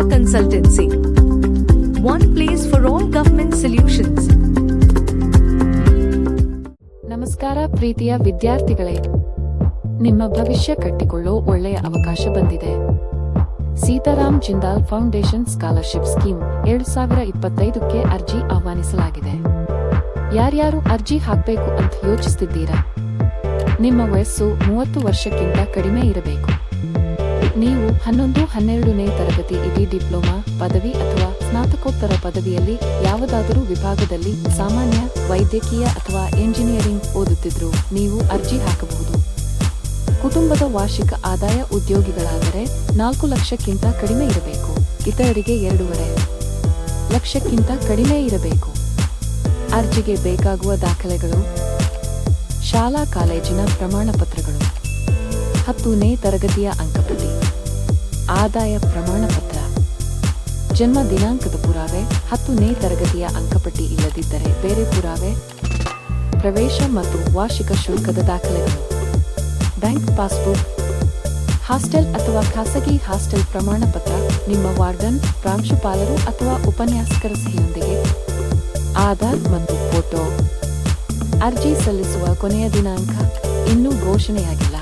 Consultancy. One place for all government solutions. ನಮಸ್ಕಾರ ಪ್ರೀತಿಯ ವಿದ್ಯಾರ್ಥಿಗಳೇ. ನಿಮ್ಮ ಭವಿಷ್ಯ ಕಟ್ಟಿಕೊಳ್ಳೋ ಒಳ್ಳೆಯ ಅವಕಾಶ ಬಂದಿದೆ. Sitaram Jindal foundation scholarship scheme ಎರಡು ಸಾವಿರ ಇಪ್ಪತ್ತೈದಕ್ಕೆ ಅರ್ಜಿ ಆಹ್ವಾನಿಸಲಾಗಿದೆ. ಯಾರ್ಯಾರು ಅರ್ಜಿ ಹಾಕಬೇಕು ಅಂತ ಯೋಚಿಸ್ತಿದ್ದೀರಾ? ನಿಮ್ಮ ವಯಸ್ಸು ಮೂವತ್ತು ವರ್ಷಕ್ಕಿಂತ ಕಡಿಮೆ ಇರಬೇಕು. ನೀವು ಹನ್ನೊಂದು, ಹನ್ನೆರಡನೇ ತರಗತಿ ಇಡೀ ಡಿಪ್ಲೊಮಾ, ಪದವಿ ಅಥವಾ ಸ್ನಾತಕೋತ್ತರ ಪದವಿಯಲ್ಲಿ ಯಾವುದಾದರೂ ವಿಭಾಗದಲ್ಲಿ ಸಾಮಾನ್ಯ, ವೈದ್ಯಕೀಯ ಅಥವಾ ಎಂಜಿನಿಯರಿಂಗ್ ಓದುತ್ತಿದ್ರು ನೀವು ಅರ್ಜಿ ಹಾಕಬಹುದು. ಕುಟುಂಬದ ವಾರ್ಷಿಕ ಆದಾಯ ಉದ್ಯೋಗಿಗಳಾದರೆ ನಾಲ್ಕು ಲಕ್ಷಕ್ಕಿಂತ ಕಡಿಮೆ ಇರಬೇಕು. ಇತರರಿಗೆ ಎರಡೂವರೆ ಲಕ್ಷಕ್ಕಿಂತ ಕಡಿಮೆ ಇರಬೇಕು. ಅರ್ಜಿಗೆ ಬೇಕಾಗುವ ದಾಖಲೆಗಳು, ಶಾಲಾ ಕಾಲೇಜಿನ ಪ್ರಮಾಣ ಪತ್ರಗಳು ಹತ್ತನೇ ತರಗತಿಯ ಅಂಕಪಟ್ಟಿ. ಆದಾಯ ಪ್ರಮಾಣ ಪತ್ರ ಜನ್ಮ ದಿನಾಂಕದ ಪುರಾವೆ, ಹತ್ತನೇ ತರಗತಿಯ ಅಂಕಪಟ್ಟಿ ಇಲ್ಲದಿದ್ದರೆ ಬೇರೆ ಪುರಾವೆ. ಪ್ರವೇಶ ಮತ್ತು ವಾರ್ಷಿಕ ಶುಲ್ಕದ ದಾಖಲೆಗಳು. Bank passbook. ಹಾಸ್ಟೆಲ್ ಅಥವಾ ಖಾಸಗಿ ಹಾಸ್ಟೆಲ್ ಪ್ರಮಾಣ ಪತ್ರ ನಿಮ್ಮ ವಾರ್ಡನ್, ಪ್ರಾಂಶುಪಾಲರು ಅಥವಾ ಉಪನ್ಯಾಸಕರ ಸಹಿಯೊಂದಿಗೆ. ಆಧಾರ್ ಮತ್ತು ಫೋಟೋ. ಅರ್ಜಿ ಸಲ್ಲಿಸುವ ಕೊನೆಯ ದಿನಾಂಕ ಇನ್ನೂ ಘೋಷಣೆಯಾಗಿಲ್ಲ.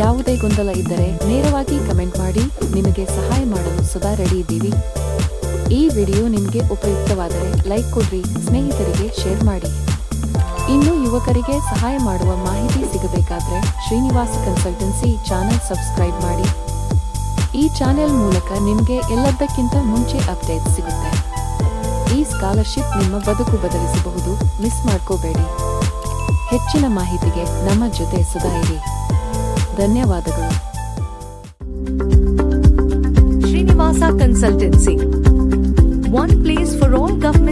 ಯಾವುದೇ ಗೊಂದಲ ಇದ್ದರೆ ನೇರವಾಗಿ ಕಮೆಂಟ್ ಮಾಡಿ, ನಿಮಗೆ ಸಹಾಯ ಮಾಡಲು ಸದಾ ರೆಡಿ ಇದ್ದೀವಿ. ಈ ವಿಡಿಯೋ ನಿಮಗೆ ಉಪಯುಕ್ತವಾದರೆ ಲೈಕ್ ಕೊಡ್ರಿ, ಸ್ನೇಹಿತರಿಗೆ ಶೇರ್ ಮಾಡಿ. ಇನ್ನು ಯುವಕರಿಗೆ ಸಹಾಯ ಮಾಡುವ ಮಾಹಿತಿ ಸಿಗಬೇಕಾದ್ರೆ ಶ್ರೀನಿವಾಸ ಕನ್ಸಲ್ಟೆನ್ಸಿ ಚಾನೆಲ್ ಸಬ್ಸ್ಕ್ರೈಬ್ ಮಾಡಿ. ಈ ಚಾನೆಲ್ ಮೂಲಕ ನಿಮಗೆ ಎಲ್ಲದಕ್ಕಿಂತ ಮುಂಚೆ ಅಪ್ಡೇಟ್ ಸಿಗುತ್ತೆ. ಈ ಸ್ಕಾಲರ್ಶಿಪ್ ನಿಮ್ಮ ಬದುಕು ಬದಲಿಸಬಹುದು ಮಿಸ್ ಮಾಡ್ಕೋಬೇಡಿ. ಹೆಚ್ಚಿನ ಮಾಹಿತಿಗೆ ನಮ್ಮ ಜೊತೆ ಸದಾ ಧನ್ಯವಾದಗಳು Srinivasa Consultancy. One place for all government solutions.